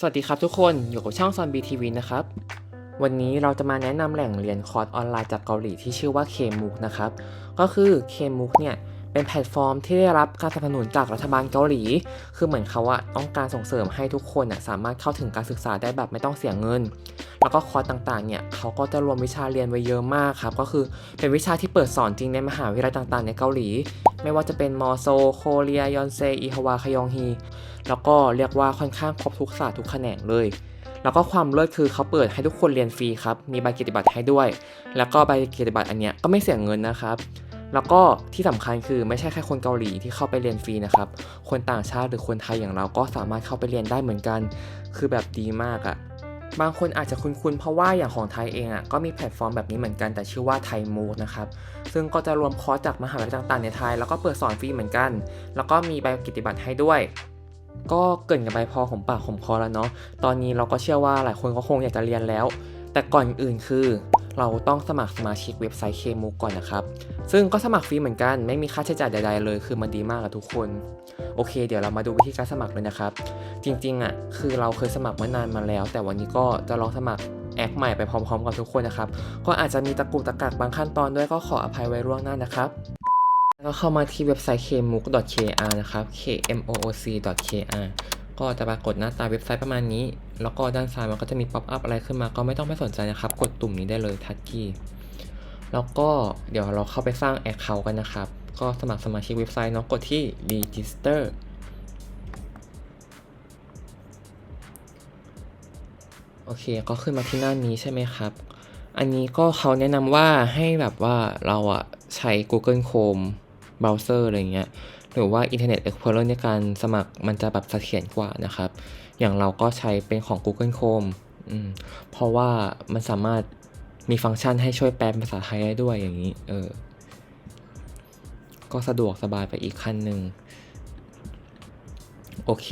สวัสดีครับทุกคนอยู่กับช่องซอนบีทีวีนะครับ วันนี้เราจะมาแนะนำแหล่งเรียนคอร์สออนไลน์จากเกาหลีที่ชื่อว่าเคมูกนะครับ ก็คือเคมูกเนี่ย เป็นแพลตฟอร์มที่ได้รับการสนับสนุนจากรัฐบาลเกาหลี คือเหมือนเขาอะต้องการส่งเสริมให้ทุกคนอะสามารถเข้าถึงการศึกษาได้แบบไม่ต้องเสียเงิน แล้วก็คอร์สต่างๆ เนี่ยเขาก็จะรวมวิชาเรียนไว้เยอะมากครับ ก็คือเป็นวิชาที่เปิดสอนจริงในมหาวิทยาลัยต่างๆ ในเกาหลี ไม่ว่าจะเป็นมอโซ โคเรีย ยอนเซอิฮวา คยองฮี แล้วก็เรียกว่าค่อนข้างครบทุกศาสตร์ทุกแขนงเลยแล้วก็ความเลิศคือเขาเปิดให้ทุกคนเรียนฟรีครับ มีใบเกียรติบัตรให้ด้วย แล้วก็ใบเกียรติบัตรอันเนี้ยก็ไม่เสียเงินนะครับ แล้วก็ที่สำคัญคือไม่ใช่แค่คนเกาหลีที่เข้าไปเรียนฟรีนะครับ คนต่างชาติหรือคนไทยอย่างเราก็สามารถเข้าไปเรียนได้เหมือนกัน คือแบบดีมากอะบางคนอาจจะคุ้นๆ เพราะว่าอย่างของไทยเองอะก็มีแพลตฟอร์มแบบนี้เหมือนกันแต่ชื่อว่าไทยมูนะครับ ซึ่งก็จะรวมคอร์สจากมหาวิทยาลัยต่างๆ ในไทย แล้วก็เปิดสอนฟรีเหมือนกัน แล้วก็มีใบกิตติบัตรให้ด้วย ก็เกินกันไปพอของปากของคอแล้วเนาะตอนนี้เราก็เชื่อว่าหลายคนก็คงอยากจะเรียนแล้ว แต่ก่อนอื่นคือ เราต้องสมัครสมาชิกเว็บไซต์เคมูก่อนนะครับ ซึ่งก็สมัครฟรีเหมือนกัน ไม่มีค่าใช้จ่ายใดๆเลย คือมันดีมากอะทุกคน โอเค เดี๋ยวเรามาดูวิธีการสมัครเลยนะครับ จริงๆอะคือเราเคยสมัครเมื่อนานมาแล้ว แต่วันนี้ก็จะลองสมัครแอคใหม่ไปพร้อมๆกับทุกคนนะครับ ก็อาจจะมีตะกุกตะกักบางขั้นตอนด้วยก็ขออภัยไว้ล่วงหน้านะครับแล้วก็เข้ามาที่เว็บไซต์ kmook.kr นะครับ kmooc.kr ก็จะปรากฏหน้าตาเว็บไซต์ประมาณนี้ แล้วก็ด้านซ้ายมันก็จะมีป๊อปอัพอะไรขึ้นมาก็ไม่ต้องไปสนใจนะครับ กดตุ่มนี้ได้เลยทัชกี้แล้วก็เดี๋ยวเราเข้าไปสร้าง Account กันนะครับ ก็สมัครสมาชิกเว็บไซต์เนาะกดที่ register โอเค ก็ขึ้นมาที่หน้านี้ใช่ไหมครับ อันนี้ก็เขาแนะนำว่าให้แบบว่าเราอะใช้ Google Chrome Browser อะไรเงี้ย หรือว่า Internet Explorer ในการสมัครมันจะแบบเสถียรกว่านะครับ อย่างเราก็ใช้เป็นของ Google Chrome อืมเพราะว่ามันสามารถมีฟังก์ชันให้ช่วยแปลเป็นภาษาไทยได้ด้วยอย่างนี้ เออ ก็สะดวกสบายไปอีกขั้นหนึ่งโอเค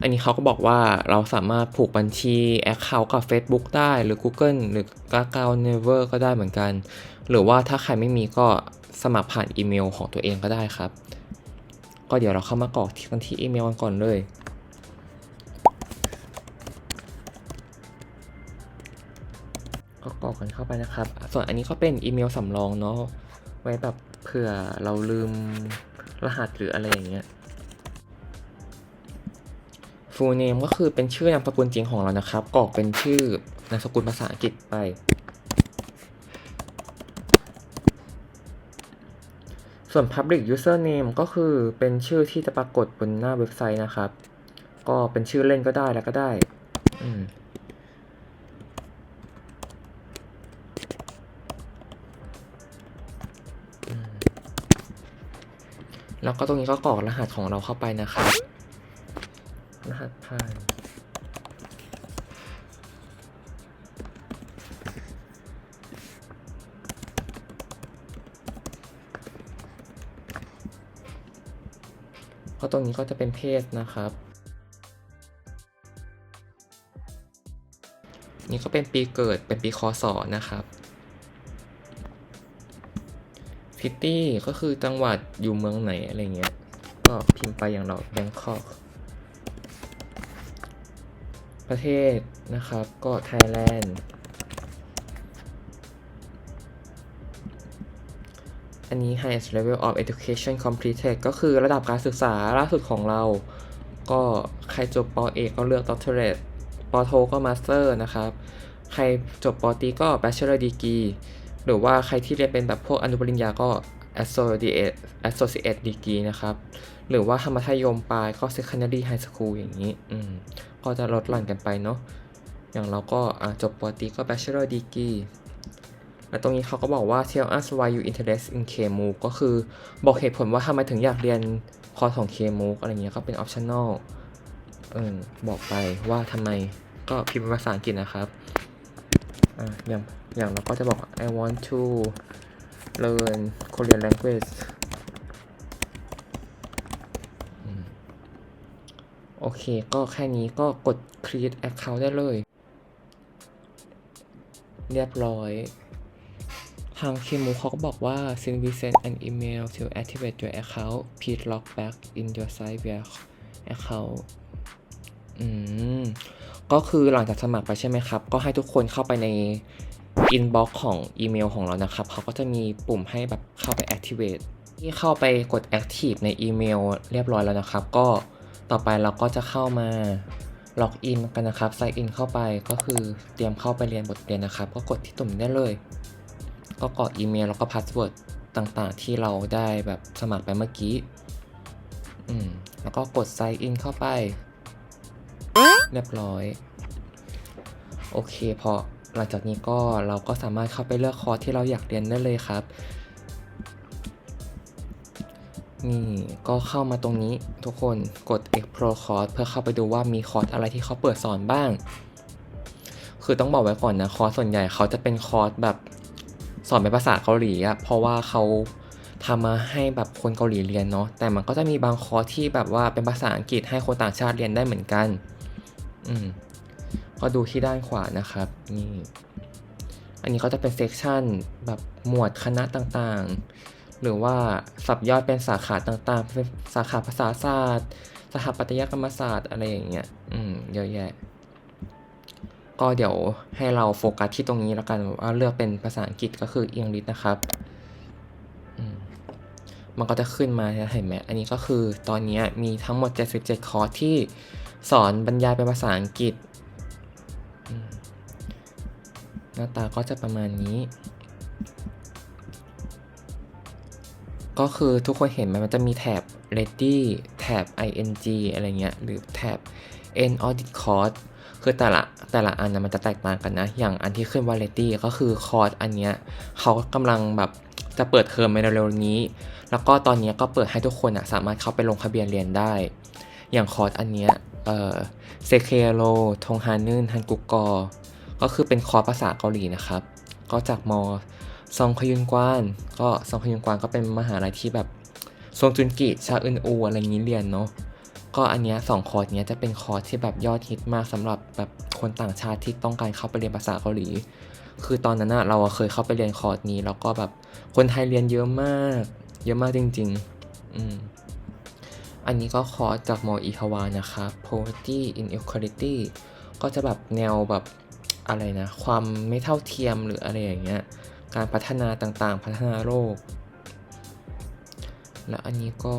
อันนี้เขาก็บอกว่าเราสามารถผูกบัญชี Account กับ Facebook ได้หรือ Google หรือ g a g a o Never ก็ได้เหมือนกัน หรือว่าถ้าใครไม่มีก็สมัครผ่านอีเมลของตัวเองก็ได้ครับ ก็เดี๋ยวเราเข้ามากรอกที่กันที่อีเมลกันก่อนเลยก็กรอกกันเข้าไปนะครับ ส่วนอันนี้ก็เป็นอีเมลสำรองเนาะไว้แบบเผื่อเราลืมรหัสหรืออะไรอย่างเงี้ย full name ก็คือเป็นชื่อนามสกุลจริงของเรานะครับกรอกเป็นชื่อนามสกุลภาษาอังกฤษไป ส่วน public username ก็คือเป็นชื่อที่จะปรากฏบนหน้าเว็บไซต์นะครับ ก็เป็นชื่อเล่นก็ได้แล้วก็ได้แล้วก็ตรงนี้ก็กรอกรหัสของเราเข้าไปนะครับ รหัสผ่าน ก็ตรงนี้ก็จะเป็นเพศนะครับ นี่ก็เป็นปีเกิดเป็นปีคศนะครับซิตี้ก็คือจังหวัดอยู่เมืองไหนอะไรเงี้ย ก็พิมพ์ไปอย่างเราแบงคอก ประเทศนะครับก็ไทยแลนด์ อันนี้ highest level of education completed ก็คือระดับการศึกษาล่าสุดของเรา ก็ใครจบปอเอกก็เลือก doctorate ปอโทก็ master นะครับ ใครจบปอตีก็ bachelor degree หรือว่าใครที่เรียนเป็นแบบพวกอนุปริญญาก็ associate associate degree นะครับ หรือว่าทำมัธยมปลายก็ secondary high school อย่างนี้ อืม ก็จะลดหลั่นกันไปเนาะ อย่างเราก็จบปอตีก็ bachelor degree แล้วตรงนี้เขาก็บอกว่า tell us why you interest in KMOOC ก็คือบอกเหตุผลว่าทำไมถึงอยากเรียนคอร์สของ KMOOC อะไรเงี้ยก็เป็น optional เออบอกไปว่าทำไมก็พิมพ์เป็นภาษาอังกฤษนะครับอะอย่างอย่างเราก็จะบอก I want to learn Korean language โอเค ก็แค่นี้ก็กด create account ได้เลย เรียบร้อย ทางเคมูเขาก็บอกว่า since we send an email to activate your account please log back in your site via account อือืมก็คือหลังจากสมัครไปใช่ไหมครับ ก็ให้ทุกคนเข้าไปใน inbox ของอีเมลของเรานะครับ เขาก็จะมีปุ่มให้แบบเข้าไป activate ที่เข้าไปกด active ในอีเมลเรียบร้อยแล้วนะครับ ก็ต่อไปเราก็จะเข้ามาล็อกอินกันนะครับ sign in เข้าไปก็คือเตรียมเข้าไปเรียนบทเรียนนะครับ ก็กดที่ตุ่มได้เลย ก็กรอกอีเมลแล้วก็พาสเวิร์ดต่างๆ ที่เราได้แบบสมัครไปเมื่อกี้ อืม แล้วก็กด sign in เข้าไป เรียบร้อย โอเคพอหลังจากนี้ก็เราก็สามารถเข้าไปเลือกคอร์สที่เราอยากเรียนได้เลยครับนี่ก็เข้ามาตรงนี้ทุกคนกด explore course เพื่อเข้าไปดูว่ามีคอร์สอะไรที่เขาเปิดสอนบ้าง คือต้องบอกไว้ก่อนนะ คอร์สส่วนใหญ่เขาจะเป็นคอร์สแบบ สอนเป็นภาษาเกาหลีอะเพราะว่าเขาทำมาให้แบบคนเกาหลีเรียนเนาะแต่มันก็จะมีบางคอร์สที่แบบว่าเป็นภาษาอังกฤษให้คนต่างชาติเรียนได้เหมือนกัน อืมก็ดูที่ด้านขวานะครับนี่อันนี้ก็จะเป็นเซกชันแบบหมวดคณะต่างๆ หรือว่าสับย่อยเป็นสาขาต่างๆเป็นสาขาภาษาศาสตร์ สถาปัตยกรรมศาสตร์อะไรอย่างเงี้ย อืม เยอะแยะ ก็เดี๋ยวให้เราโฟกัสที่ตรงนี้แล้วกันว่าเลือกเป็นภาษาอังกฤษก็คือ English นะครับ มันก็จะขึ้นมาเห็นไหมอันนี้ก็คือตอนนี้มีทั้งหมด 77 คอร์สที่สอนบรรยายเป็นภาษาอังกฤษ หน้าตาก็จะประมาณนี้ ก็คือทุกคนเห็นไหมมันจะมีแถบ ready แถบ ing อะไรเงี้ย หรือแถบ end audit course คือแต่ละ แต่ละอันนะมันจะแตกต่างกันนะ อย่างอันที่ขึ้นวา ready ก็คือคอร์สอันเนี้ยเขากำลังแบบจะเปิดเทอมในเร็วๆนี้ แล้วก็ตอนนี้ก็เปิดให้ทุกคนอะสามารถเข้าไปลงทะเบียนเรียนได้ อย่างคอร์สอันเนี้ยเอ่อเซเคโรทงฮานึนฮันกุกกอ ก็คือเป็นคอร์สภาษาเกาหลีนะครับ ก็จากมอซองคยุนกวาน ก็ซองคยุนกวานก็เป็นมหาลัยที่แบบซงจุนกิชาอึนอูอะไรอย่างนี้เรียนเนาะก็อันเนี้ยสองคอร์สเนี้ยจะเป็นคอร์สที่แบบยอดฮิตมากสำหรับแบบ คนต่างชาติที่ต้องการเข้าไปเรียนภาษาเกาหลี คือตอนนั้นอะเราเคยเข้าไปเรียนคอร์สนี้ แล้วก็แบบคนไทยเรียนเยอะมาก เยอะมากจริง ๆ อืม อันนี้ก็คอร์สจากมออีทวานะครับ poverty inequality ก็จะแบบแนวแบบอะไรนะ ความไม่เท่าเทียมหรืออะไรอย่างเงี้ย การพัฒนาต่างๆ พัฒนาโลก และอันนี้ก็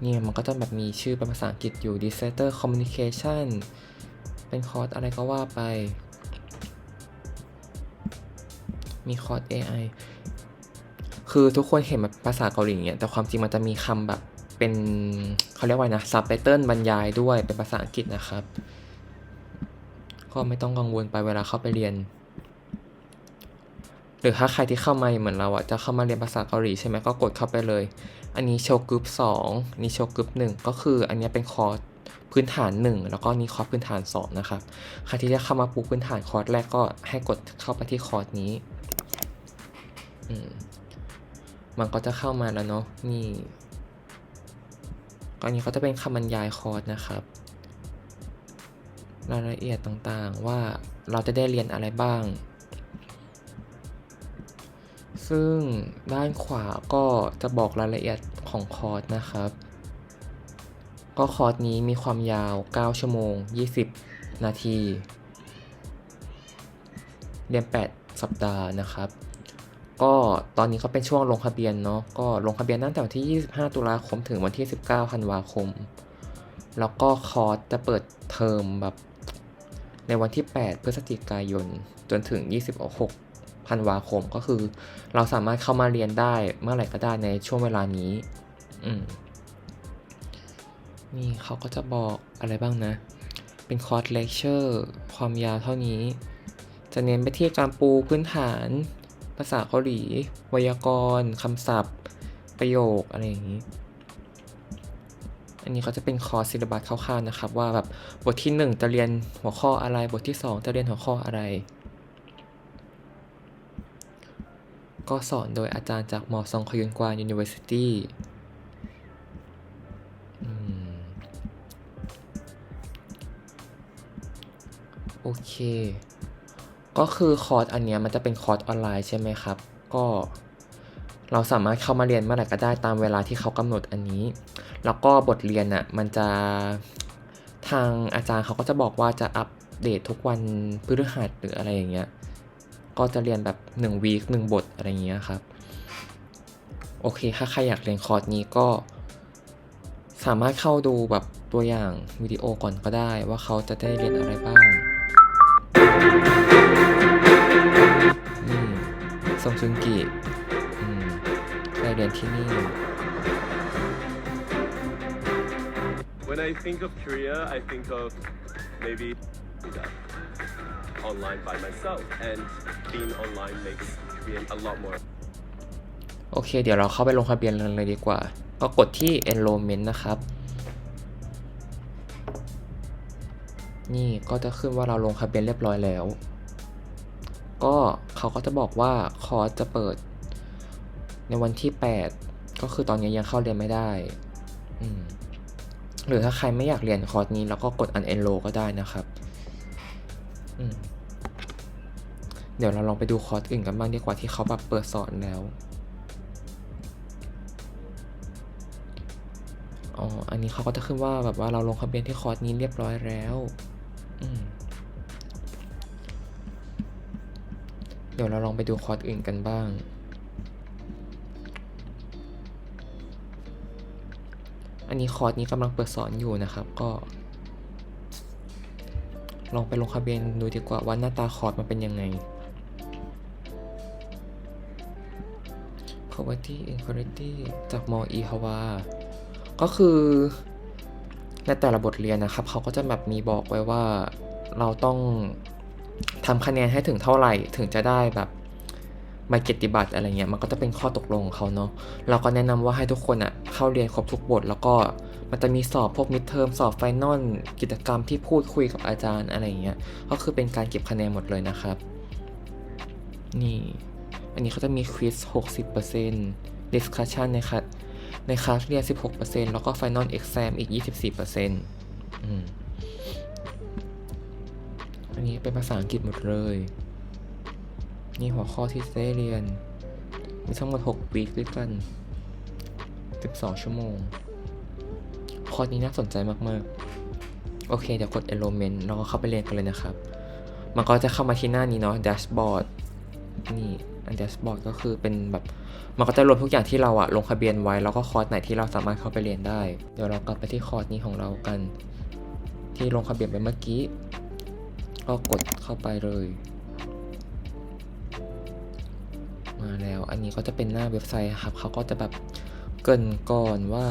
เนี่ยมันก็จะแบบมีชื่อเป็นภาษาอังกฤษอยู่ disaster communication เป็นคอร์สอะไรก็ว่าไป มีคอร์ส AI คือทุกคนเห็นแบบภาษาเกาหลีเงี้ยแต่ความจริงมันจะมีคำแบบเป็นเขาเรียกว่านะ subtitle บรรยายด้วยเป็นภาษาอังกฤษนะครับ ก็ไม่ต้องกังวลไปเวลาเข้าไปเรียน หรือถ้าใครที่เข้ามาเหมือนเราอะจะเข้ามาเรียนภาษาเกาหลีใช่ไหมก็กดเข้าไปเลย อันนี้โชกรุ๊ปสองนี่โชกรุ๊ปหนึ่งก็คืออันนี้เป็นคอร์ส พื้นฐาน 1 แล้วก็นี่คอร์สพื้นฐาน 2 นะครับใครที่จะเข้ามาปูพื้นฐานคอร์สแรกก็ให้กดเข้าไปที่คอร์สนี้มันก็จะเข้ามาแล้วเนาะนี่ก็อันนี้ก็จะเป็นคำบรรยายคอร์สนะครับ รายละเอียดต่างๆว่าเราจะได้เรียนอะไรบ้าง ซึ่งด้านขวาก็จะบอกรายละเอียดของคอร์สนะครับ ก็คอร์สนี้มีความยาว 9 ชั่วโมง 20 นาที เรียน 8 สัปดาห์นะครับ ก็ตอนนี้ก็เป็นช่วงลงทะเบียนเนาะ ก็ลงทะเบียนตั้งแต่วันที่ 25 ตุลาคมถึงวันที่ 19ธันวาคม แล้วก็คอร์สจะเปิดเทอมแบบในวันที่ 8 พฤศจิกายน จนถึง 26ธันวาคม ก็คือ เราสามารถเข้ามาเรียนได้เมื่อไหร่ก็ได้ในช่วงเวลานี้ อืม นี่เขาก็จะบอกอะไรบ้างนะ เป็นคอร์สเลคเชอร์ความยาวเท่านี้ จะเน้นไปที่การปูพื้นฐาน ภาษาเกาหลี ไวยากรณ์คำศัพท์ ประโยคอะไรอย่างนี้ อันนี้เขาจะเป็นคอร์สซิลบัสคร่าวๆนะครับ ว่าแบบบทที่ 1 จะเรียนหัวข้ออะไร บทที่ 2 จะเรียนหัวข้ออะไร ก็สอนโดยอาจารย์จากมอซองคยุนกวาน University โอเค ก็คือคอร์สอันนี้มันจะเป็นคอร์สออนไลน์ใช่ไหมครับ ก็เราสามารถเข้ามาเรียนเมื่อไหร่ก็ได้ตามเวลาที่เขากำหนดอันนี้ แล้วก็บทเรียนอะมันจะทางอาจารย์เขาก็จะบอกว่าจะอัปเดตทุกวันพฤหัสหรืออะไรอย่างเงี้ย ก็จะเรียนแบบ1วีคหนึ่งบทอะไรอย่างเงี้ยครับ โอเค ถ้าใครอยากเรียนคอร์สนี้ก็ สามารถเข้าดูแบบตัวอย่างวิดีโอก่อนก็ได้ว่าเขาจะได้เรียนอะไรบ้าง นี่ซงซุนกิอืมได้เรียนที่นี่ When I think of Korea, I think of maybe that online by myself, and being online makes Korean a lot more โอเค เดี๋ยวเราเข้าไปลงทะเบียนกันเลยดีกว่า ก็กดที่ enrollment นะครับ นี่ก็จะขึ้นว่าเราลงทะเบียนเรียบร้อยแล้ว ก็เขาก็จะบอกว่าคอร์สจะเปิด ในวันที่ 8 ก็คือตอนนี้ยังเข้าเรียนไม่ได้หรือถ้าใครไม่อยากเรียนคอร์สนี้แล้วก็กด unenroll ก็ได้นะครับเดี๋ยวเราลองไปดูคอร์สอื่นกันบ้างดีกว่าที่เขาแบบเปิดสอนแล้วอ๋อ อันนี้เขาก็จะขึ้นว่าแบบว่าเราลงทะเบียนที่คอร์สนี้เรียบร้อยแล้ว เดี๋ยวเราลองไปดูคอร์สอื่นกันบ้าง อันนี้คอร์สนี้กำลังเปิดสอนอยู่นะครับก็ ลองไปลงทะเบียนดูดีกว่าว่าหน้าตาคอร์สมันเป็นยังไง poverty inequality จากมอีฮาวา ก็คือ ในแต่ละบทเรียนนะครับเขาก็จะแบบมีบอกไว้ว่าเราต้องทำคะแนนให้ถึงเท่าไหร่ถึงจะได้แบบใบเกียรติบัตรอะไรเงี้ยมันก็จะเป็นข้อตกลงของเขาเนาะเราก็แนะนำว่าให้ทุกคนอะเข้าเรียนครบทุกบท แล้วก็มันจะมีสอบพวกมิดเทอมสอบไฟนอลกิจกรรมที่พูดคุยกับอาจารย์อะไรเงี้ยก็คือเป็นการเก็บคะแนนหมดเลยนะครับ นี่ อันนี้เขาจะมีควิส60% discussion ในคัด ในคลาสเรียน 16%แล้วก็ Final Exam อีก 24%อืมอันนี้เป็นภาษาอังกฤษหมดเลย นี่หัวข้อที่จะได้เรียน มีทั้งหมด6วีคด้วยกัน 12 ชั่วโมง คอร์สนี้น่าสนใจมาก ๆ โอเค เดี๋ยวกด enrollment แล้วก็เข้าไปเรียนกันเลยนะครับ มันก็จะเข้ามาที่หน้านี้เนาะ dashboard นี่อัน dashboard ก็คือเป็นแบบมันก็จะรวมทุกอย่างที่เราอะลงทะเบียนไว้ แล้วก็คอร์สไหนที่เราสามารถเข้าไปเรียนได้ เดี๋ยวเรากลับไปที่คอร์สนี้ของเรากัน ที่ลงทะเบียนไปเมื่อกี้ ก็กดเข้าไปเลย มาแล้วอันนี้ก็จะเป็นหน้าเว็บไซต์ครับเขาก็จะแบบเกรินก่อนว่า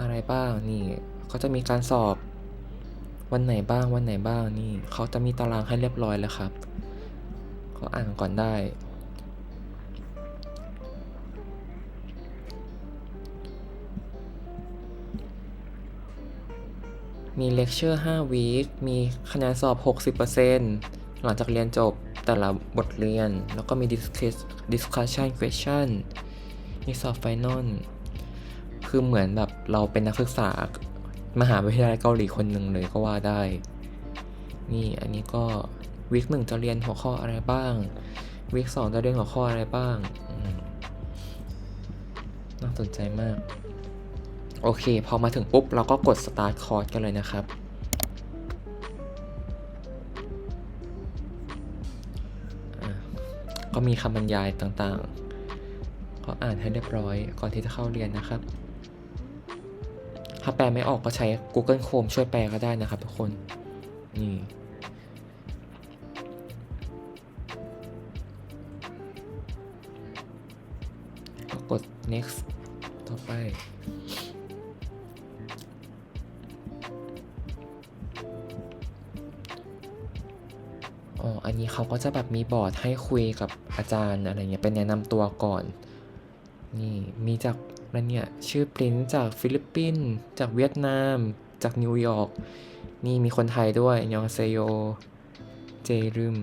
อะไรบ้างนี่เขาจะมีการสอบวันไหนบ้างวันไหนบ้างนี่เขาจะมีตารางให้เรียบร้อยแล้วครับ ก็อ่านก่อนได้ มีเลคเชอร์5วีค มีคะแนนสอบ 60%หลังจากเรียนจบแต่ละบทเรียน แล้วก็มี discussion question มีสอบไฟนอลคือเหมือนแบบเราเป็นนักศึกษามหาวิทยาลัยเกาหลีคนหนึ่งเลยก็ว่าได้ นี่อันนี้ก็ วีคหนึ่งจะเรียนหัวข้ออะไรบ้างวีคสองจะเรียนหัวข้ออะไรบ้าง น่าสนใจมาก โอเค พอมาถึงปุ๊บ เราก็กด start course กันเลยนะครับ ก็มีคำบรรยายต่างๆ ก็อ่านให้เรียบร้อยก่อนที่จะเข้าเรียนนะครับ ถ้าแปลไม่ออกก็ใช้ Google Chrome ช่วยแปลก็ได้นะครับทุกคน นี่ next ต่อไป อ๋อ อันนี้เขาก็จะแบบมีบอร์ดให้คุยกับอาจารย์อะไรเงี้ย เป็นแนะนำตัวก่อน นี่ มีจากอะไรเนี่ย ชื่อปริ้นจากฟิลิปปินส์ จากเวียดนาม จากนิวยอร์ก นี่มีคนไทยด้วย ยองเซโย เจรึม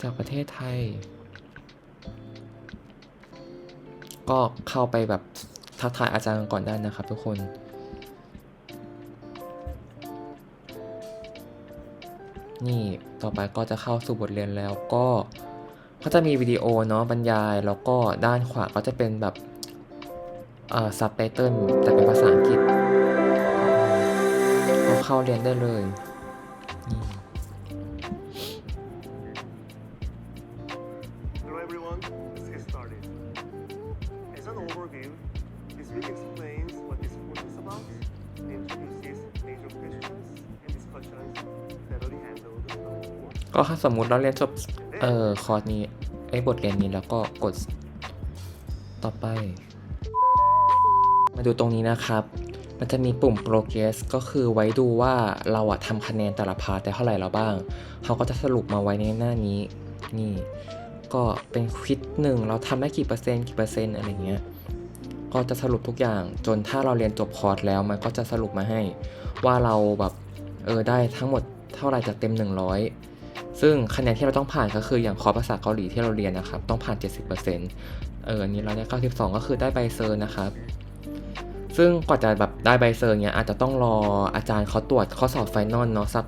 จากประเทศไทย ก็เข้าไปแบบทักทายอาจารย์ก่อนได้นะครับทุกคนนี่ต่อไปก็จะเข้าสู่บทเรียนแล้วก็ก็จะมีวิดีโอเนาะบรรยาย แล้วก็ด้านขวาก็จะเป็นแบบอ่าซับไตเติลแต่เป็นภาษาอังกฤษเข้าเรียนได้เลย ก็ถ้าสมมุติเราเรียนจบเอ่อคอร์สนี้ไอ้บทเรียนนี้แล้วก็กดต่อไป มาดูตรงนี้นะครับ มันจะมีปุ่ม progress ก็คือไว้ดูว่าเราอะทำคะแนนแต่ละพาร์ทได้เท่าไหร่แล้วบ้าง เขาก็จะสรุปมาไว้ในหน้านี้ นี่ ก็เป็นควิดหนึ่งเราทำได้กี่เปอร์เซ็นต์กี่เปอร์เซ็นต์อะไรเงี้ย ก็จะสรุปทุกอย่าง จนถ้าเราเรียนจบคอร์สแล้วมันก็จะสรุปมาให้ ว่าเราแบบเออได้ทั้งหมดเท่าไหร่จากเต็ม 100 ซึ่งคะแนนที่เราต้องผ่านก็คืออย่างคอร์สภาษาเกาหลีที่เราเรียนนะครับ ต้องผ่าน 70%เอออันนี้เราได้ 92 ก็คือได้ใบเซอร์นะครับ ซึ่งกว่าจะแบบได้ใบเซอร์เนี้ยอาจจะต้องรออาจารย์เขาตรวจข้อสอบไฟนอลเนาะสัก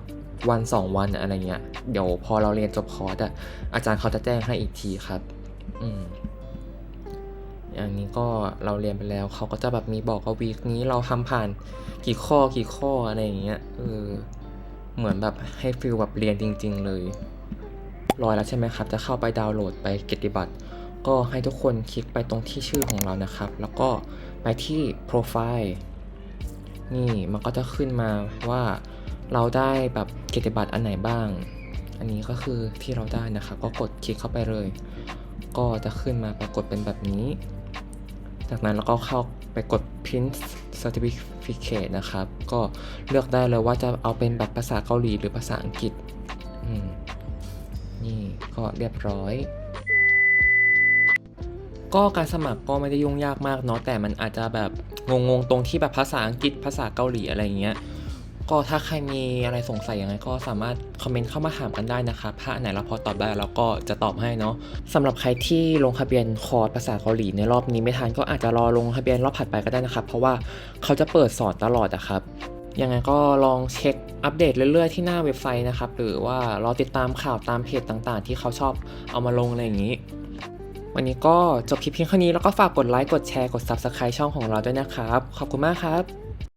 วัน 2 วันอะไรเงี้ย เดี๋ยวพอเราเรียนจบคอร์สอะอาจารย์เขาจะแจ้งให้อีกทีครับ อืมอย่างนี้ก็เราเรียนไปแล้วเขาก็จะแบบมีบอกว่าวีคนี้เราทำผ่านกี่ข้อกี่ข้ออะไรอย่างเงี้ยเออ เหมือนแบบให้ฟิลแบบเรียนจริง ๆ เลยรอยแล้วใช่ไหมครับ จะเข้าไปดาวน์โหลดไปเกติบัตร ก็ให้ทุกคนคลิกไปตรงที่ชื่อของเรานะครับ แล้วก็ไปที่โปรไฟล์นี่มันก็จะขึ้นมาว่าเราได้แบบเกติบัตรอันไหนบ้าง อันนี้ก็คือที่เราได้นะครับ ก็กดคลิกเข้าไปเลย ก็จะขึ้นมาปรากฏเป็นแบบนี้ จากนั้นเราก็เข้าไปกด print certificate นะครับ ก็เลือกได้เลยว่าจะเอาเป็นแบบภาษาเกาหลีหรือภาษาอังกฤษนี่ก็เรียบร้อย ก็การสมัครก็ไม่ได้ยุ่งยากมากเนาะแต่มันอาจจะแบบงงๆตรงที่แบบภาษาอังกฤษภาษาเกาหลีอะไรเงี้ย ก็ถ้าใครมีอะไรสงสัยยังไงก็สามารถคอมเมนต์เข้ามาถามกันได้นะครับถ้าอันไหนเราพอตอบได้เราก็จะตอบให้เนาะสำหรับใครที่ลงทะเบียนคอร์สภาษาเกาหลีในรอบนี้ไม่ทันก็อาจจะรอลงทะเบียนรอบถัดไปก็ได้นะครับ เพราะว่าเขาจะเปิดสอนตลอดอะครับยังไงก็ลองเช็คอัปเดตเรื่อยๆที่หน้าเว็บไซต์นะครับ หรือว่ารอติดตามข่าวตามเพจต่างๆ ที่เขาชอบเอามาลงอะไรอย่างนี้ วันนี้ก็จบคลิปเพียงเท่านี้แล้วก็ฝากกดไลค์กดแชร์กด Subscribe ช่องของเราด้วยนะครับ ขอบคุณมากครับ